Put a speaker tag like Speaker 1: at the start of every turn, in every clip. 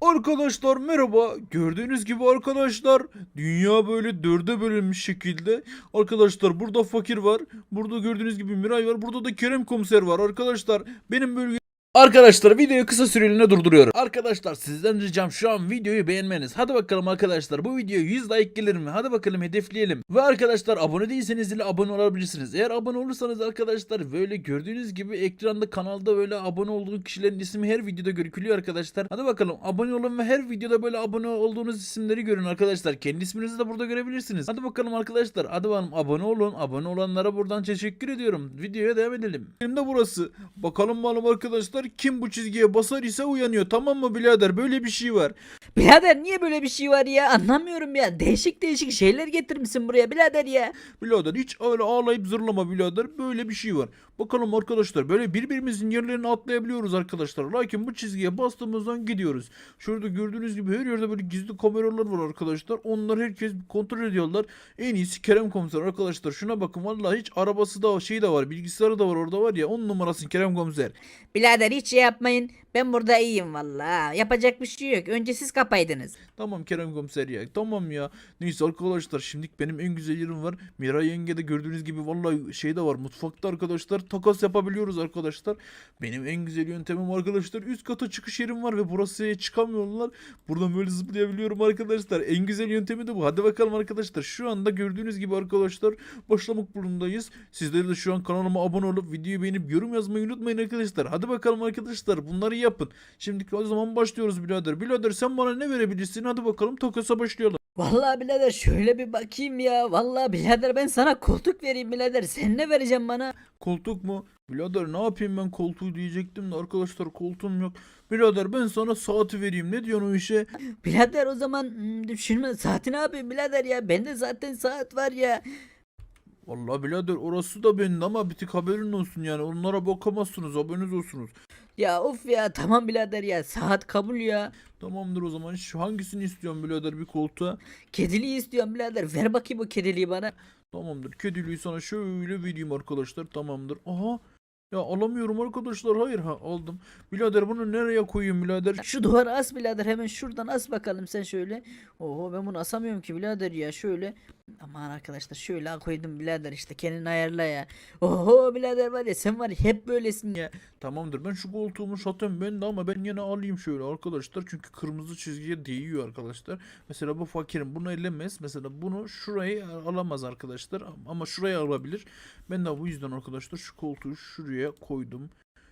Speaker 1: Arkadaşlar merhaba. Gördüğünüz gibi arkadaşlar dünya böyle dörde bölünmüş şekilde. Arkadaşlar burada fakir var. Burada gördüğünüz gibi Miray var. Burada da Kerem komiser var. Arkadaşlar benim bölge Arkadaşlar videoyu kısa süreliğine durduruyorum. Arkadaşlar sizden ricam şu an videoyu beğenmeniz. Hadi bakalım arkadaşlar bu videoya 100 like gelir mi? Hadi bakalım hedefleyelim. Ve arkadaşlar abone değilseniz ile abone olabilirsiniz. Eğer abone olursanız arkadaşlar böyle gördüğünüz gibi ekranda kanalda böyle abone olduğu kişilerin ismi her videoda görükülüyor arkadaşlar. Hadi bakalım abone olun ve her videoda böyle abone olduğunuz isimleri görün arkadaşlar. Kendi isminizi de burada görebilirsiniz. Hadi bakalım arkadaşlar. Hadi bakalım abone olun. Abone olanlara buradan teşekkür ediyorum. Videoya devam edelim. Benim burası. Bakalım bakalım arkadaşlar kim bu çizgiye basar ise uyanıyor. Tamam mı birader? Böyle bir şey var.
Speaker 2: Birader niye böyle bir şey var ya anlamıyorum ya. Değişik değişik şeyler getirmişsin buraya birader ya.
Speaker 1: Birader hiç öyle ağlayıp zırlama birader. Böyle bir şey var. Bakalım arkadaşlar böyle birbirimizin yerlerini atlayabiliyoruz arkadaşlar. Lakin bu çizgiye bastığımızdan gidiyoruz. Şurada gördüğünüz gibi her yerde böyle gizli kameralar var arkadaşlar. Onlar herkes kontrol ediyorlar. En iyisi Kerem komiser arkadaşlar. Şuna bakın vallahi hiç arabası da şey de var. Bilgisayarı da var orada var ya. 10 numarasın Kerem komiser.
Speaker 2: Birader hiç şey yapmayın. Ben burada iyiyim valla. Yapacak bir şey yok. Önce siz kapaydınız.
Speaker 1: Tamam Kerem komiser ya. Tamam ya. Neyse arkadaşlar şimdilik benim en güzel yerim var. Miray yenge de gördüğünüz gibi vallahi şey de var. Mutfakta arkadaşlar takas yapabiliyoruz arkadaşlar. Benim en güzel yöntemim arkadaşlar. Üst kata çıkış yerim var ve burası çıkamıyorlar. Buradan böyle zıplayabiliyorum arkadaşlar. En güzel yöntemi de bu. Hadi bakalım arkadaşlar. Şu anda gördüğünüz gibi arkadaşlar başlamak bulundayız. Sizler de şu an kanalıma abone olup videoyu beğenip yorum yazmayı unutmayın arkadaşlar. Hadi bakalım arkadaşlar bunları yapın. Şimdi o zaman başlıyoruz birader. Birader sen bana ne verebilirsin? Hadi bakalım takasa başlayalım.
Speaker 2: Vallahi birader şöyle bir bakayım ya. Vallahi birader ben sana koltuk vereyim birader. Sen ne vereceksin bana?
Speaker 1: Koltuk mu? Birader ne yapayım ben koltuğu diyecektim de arkadaşlar koltuğum yok. Birader ben sana saati vereyim. Ne diyorsun o işe?
Speaker 2: Birader o zaman hmm, düşünme saati ne yapayım birader ya. Bende zaten saat var ya.
Speaker 1: Vallahi birader orası da benim ama bir tık haberin olsun yani. Onlara bakamazsınız haberiniz olsunuz.
Speaker 2: Ya of ya tamam birader ya. Saat kabul ya.
Speaker 1: Tamamdır o zaman. Şu hangisini istiyorsun birader bir koltuğa?
Speaker 2: Kediliği istiyorum birader. Ver bakayım o kediliği bana.
Speaker 1: Tamamdır. Kediliği sana şöyle vereyim arkadaşlar. Tamamdır. Aha. Ya alamıyorum arkadaşlar. Hayır ha aldım. Birader bunu nereye koyayım birader?
Speaker 2: Şu duvara as birader hemen şuradan as bakalım sen şöyle. Oo ben bunu asamıyorum ki birader ya şöyle. Aman arkadaşlar şöyle koydum birader işte kendini ayarla ya. Oho birader var ya sen var ya hep böylesin ya.
Speaker 1: Tamamdır ben şu koltuğumu satayım ben de ama ben yine alayım şöyle arkadaşlar. Çünkü kırmızı çizgiye değiyor arkadaşlar. Mesela bu fakirin bunu ellemez. Mesela bunu şuraya alamaz arkadaşlar. Ama şuraya alabilir. Ben de bu yüzden arkadaşlar şu koltuğu şuraya koydum.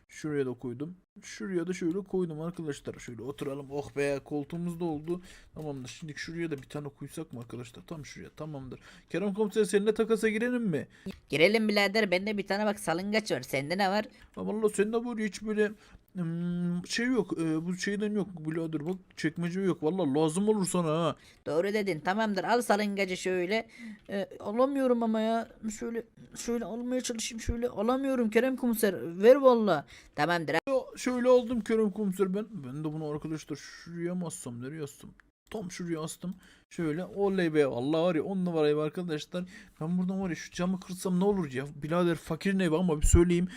Speaker 1: Şuraya da koydum. Şuraya da şöyle koydum arkadaşlar. Şöyle oturalım. Oh be koltuğumuz da oldu. Tamamdır. Şimdi şuraya da bir tane koysak mı arkadaşlar? Tam şuraya. Tamamdır. Kerem komiser seninle takasa girelim mi?
Speaker 2: Girelim birader bende bir tane bak salıngaç var sende ne var?
Speaker 1: Ya Vallahi sende böyle hiç böyle şey yok. e, bu şeyden yok. Birader bak çekmece yok. Vallahi lazım olur sana ha.
Speaker 2: Doğru dedin tamamdır al salıngacı şöyle. Ee, alamıyorum ama ya şöyle şöyle almaya çalışayım şöyle alamıyorum Kerem komiser ver valla. Tamamdır
Speaker 1: Ya şöyle aldım Kerem komiser ben. Ben de bunu arkadaşlar şuraya mı assam? Nereye assam? Tam şuraya astım. Şöyle oley be Allah var ya on numarayım arkadaşlar. Ben buradan var ya şu camı kırsam ne olur ya? Birader fakirin evi ama bir söyleyeyim.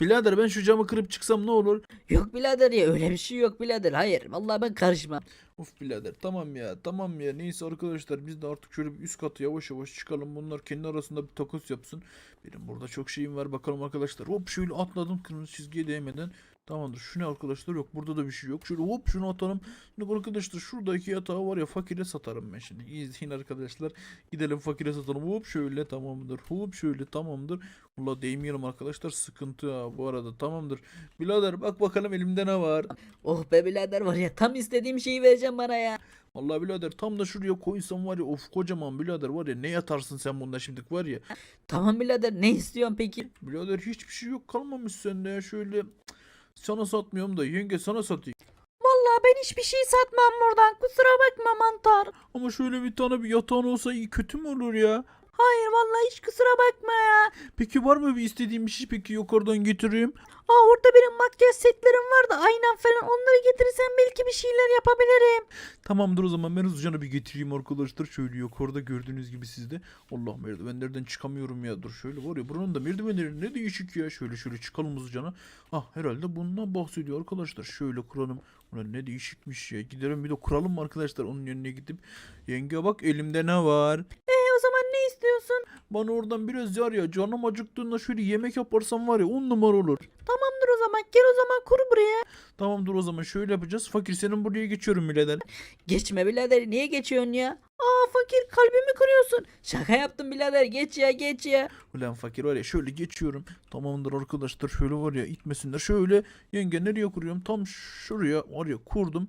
Speaker 1: Birader ben şu camı kırıp çıksam ne olur?
Speaker 2: Yok birader ya öyle bir şey yok birader hayır vallahi ben karışmam.
Speaker 1: Of birader tamam ya tamam ya neyse arkadaşlar biz de artık şöyle bir üst katı yavaş yavaş çıkalım bunlar kendi arasında bir takas yapsın. Benim burada çok şeyim var bakalım arkadaşlar hop şöyle atladım kırmızı çizgiye değmeden. Tamamdır şu ne arkadaşlar yok burada da bir şey yok şöyle hop şunu atalım. Şimdi arkadaşlar şuradaki yatağı var ya fakire satarım ben şimdi. İzleyin arkadaşlar gidelim fakire satalım hop şöyle tamamdır hop şöyle tamamdır. Valla değmeyelim arkadaşlar sıkıntı ha bu arada tamamdır. Birader bak bakalım elimde ne var.
Speaker 2: Oh be birader var ya tam istediğim şeyi vereceğim bana ya.
Speaker 1: Vallahi birader tam da şuraya koysam var ya of kocaman birader var ya ne yatarsın sen bunda şimdilik var ya.
Speaker 2: Tamam birader ne istiyorsun peki?
Speaker 1: Birader hiçbir şey yok kalmamış sende ya şöyle sana satmıyorum da yenge sana satayım.
Speaker 2: Vallahi ben hiçbir şey satmam buradan kusura bakma mantar.
Speaker 1: Ama şöyle bir tane bir yatağın olsa iyi kötü mü olur ya?
Speaker 2: Hayır vallahi hiç kusura bakma ya.
Speaker 1: Peki var mı bir istediğim bir şey peki yukarıdan getireyim?
Speaker 2: Aa orada benim makyaj setlerim var da aynen falan onları getirirsen belki bir şeyler yapabilirim.
Speaker 1: Tamamdır o zaman ben hızlıca bir getireyim arkadaşlar. Şöyle yukarıda gördüğünüz gibi sizde. Allah merdivenlerden çıkamıyorum ya. Dur şöyle var ya buranın da merdivenleri ne değişik ya. Şöyle şöyle çıkalım hızlıca. Ah herhalde bundan bahsediyor arkadaşlar. Şöyle kuralım. Ulan ne değişikmiş ya. Gidelim bir de kuralım mı arkadaşlar onun yanına gidip. Yenge bak elimde ne var?
Speaker 2: E o zaman ne istiyorsun?
Speaker 1: Bana oradan biraz yar ya canım acıktığında şöyle yemek yaparsam var ya on numara olur.
Speaker 2: Tamamdır o zaman gel o zaman kur buraya.
Speaker 1: Tamamdır o zaman şöyle yapacağız. Fakir senin buraya geçiyorum birader.
Speaker 2: Geçme birader niye geçiyorsun ya? Aa fakir kalbimi kırıyorsun. Şaka yaptım birader geç ya geç ya.
Speaker 1: Ulan fakir var ya şöyle geçiyorum. Tamamdır arkadaşlar şöyle var ya itmesinler. Şöyle yenge nereye kuruyorum? Tam şuraya var ya kurdum.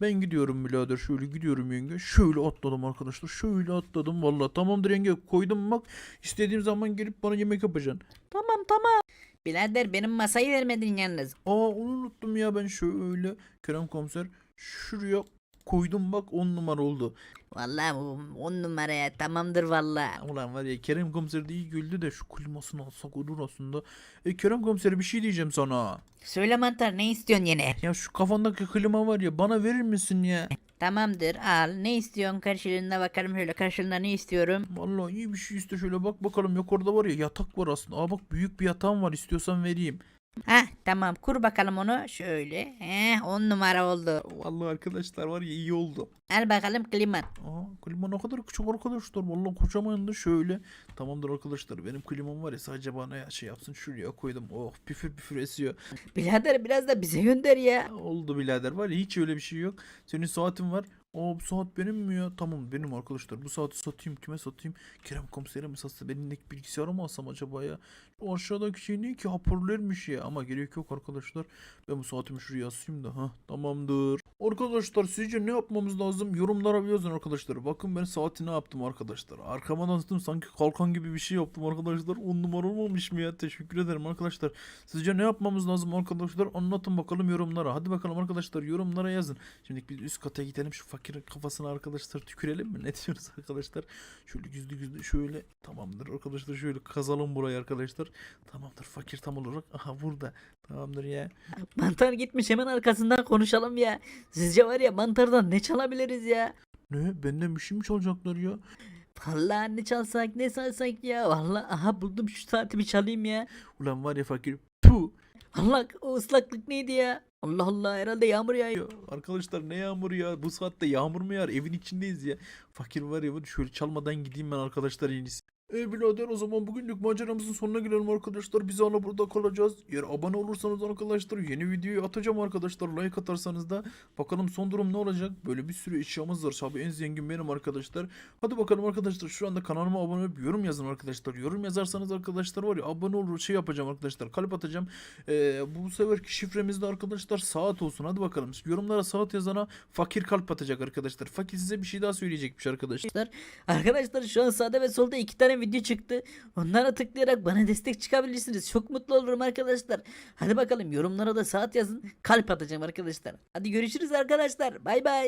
Speaker 1: Ben gidiyorum birader şöyle gidiyorum yenge. Şöyle atladım arkadaşlar. Şöyle atladım valla. Tamamdır yenge koydum bak. İstediğim zaman gelip bana yemek yapacaksın.
Speaker 2: Tamam tamam. Birader benim masayı vermedin yalnız.
Speaker 1: Aa onu unuttum ya ben şöyle. Kerem komiser şuraya koydum bak 10 numara oldu.
Speaker 2: Vallahi bu on numaraya tamamdır vallahi.
Speaker 1: Ulan var ya Kerem komiser de iyi güldü de şu klimasını alsak olur aslında. E Kerem komiser bir şey diyeceğim sana.
Speaker 2: Söyle mantar ne istiyorsun yine?
Speaker 1: Ya şu kafandaki klima var ya bana verir misin ya?
Speaker 2: Tamamdır al ne istiyorsun karşılığında bakarım şöyle karşılığında ne istiyorum.
Speaker 1: Vallahi iyi bir şey iste şöyle bak bakalım yok orada var ya yatak var aslında. Aa bak büyük bir yatağım var istiyorsan vereyim.
Speaker 2: Ha tamam kur bakalım onu şöyle. Heh on numara oldu.
Speaker 1: Vallahi arkadaşlar var ya iyi oldu.
Speaker 2: Al bakalım kliman.
Speaker 1: Aa klima ne kadar küçük arkadaşlar. Vallahi kocaman da şöyle. Tamamdır arkadaşlar benim klimam var ya sadece bana ya şey yapsın şuraya koydum. Oh püfür püfür esiyor.
Speaker 2: Birader biraz da bize gönder ya.
Speaker 1: Oldu birader var ya hiç öyle bir şey yok. Senin saatin var. Aa bu saat benim mi ya? Tamam benim arkadaşlar. Bu saati satayım. Kime satayım? Kerem komisere mi satsa benimdeki bilgisayarı mı alsam acaba ya? O aşağıdaki şey ne ki? Hoparlörmüş ya. Ama gerek yok arkadaşlar. Ben bu saatimi şuraya asayım da. ha Tamamdır. Arkadaşlar sizce ne yapmamız lazım? Yorumlara bir yazın arkadaşlar. Bakın ben saati ne yaptım arkadaşlar. Arkama döndüm sanki kalkan gibi bir şey yaptım arkadaşlar. 10 numara olmamış mı ya? Teşekkür ederim arkadaşlar. Sizce ne yapmamız lazım arkadaşlar? Anlatın bakalım yorumlara. Hadi bakalım arkadaşlar yorumlara yazın. Şimdi biz üst kata gidelim şu fakirin kafasına arkadaşlar tükürelim mi? Ne diyoruz arkadaşlar? Şöyle gizli gizli şöyle tamamdır arkadaşlar şöyle kazalım burayı arkadaşlar. Tamamdır fakir tam olarak. Aha burada. Tamamdır ya.
Speaker 2: Mantar gitmiş hemen arkasından konuşalım ya. Sizce var ya mantardan ne çalabiliriz ya?
Speaker 1: Ne? Benden bir şey mi çalacaklar ya?
Speaker 2: Vallahi ne çalsak ne çalsak ya. Vallahi aha buldum şu saati bir çalayım ya.
Speaker 1: Ulan var ya fakir. Puh.
Speaker 2: Allah o ıslaklık neydi ya? Allah Allah herhalde yağmur yağıyor.
Speaker 1: Ya arkadaşlar ne yağmur ya? Bu saatte yağmur mu yağar? Evin içindeyiz ya. Fakir var ya şöyle çalmadan gideyim ben arkadaşlar en iyisi. E o zaman bugünlük maceramızın sonuna gelelim arkadaşlar. Biz hala burada kalacağız. Eğer abone olursanız arkadaşlar yeni videoyu atacağım arkadaşlar. Like atarsanız da bakalım son durum ne olacak. Böyle bir sürü eşyamız var. Tabii en zengin benim arkadaşlar. Hadi bakalım arkadaşlar şu anda kanalıma abone olup yorum yazın arkadaşlar. Yorum yazarsanız arkadaşlar var ya abone olur şey yapacağım arkadaşlar. Kalp atacağım. Ee, bu seferki şifremiz de arkadaşlar saat olsun. Hadi bakalım. Yorumlara saat yazana fakir kalp atacak arkadaşlar. Fakir size bir şey daha söyleyecekmiş arkadaşlar.
Speaker 2: Arkadaşlar şu an sağda ve solda iki tane video çıktı. Onlara tıklayarak bana destek çıkabilirsiniz. Çok mutlu olurum arkadaşlar. Hadi bakalım yorumlara da saat yazın. Kalp atacağım arkadaşlar. Hadi görüşürüz arkadaşlar. Bay bay.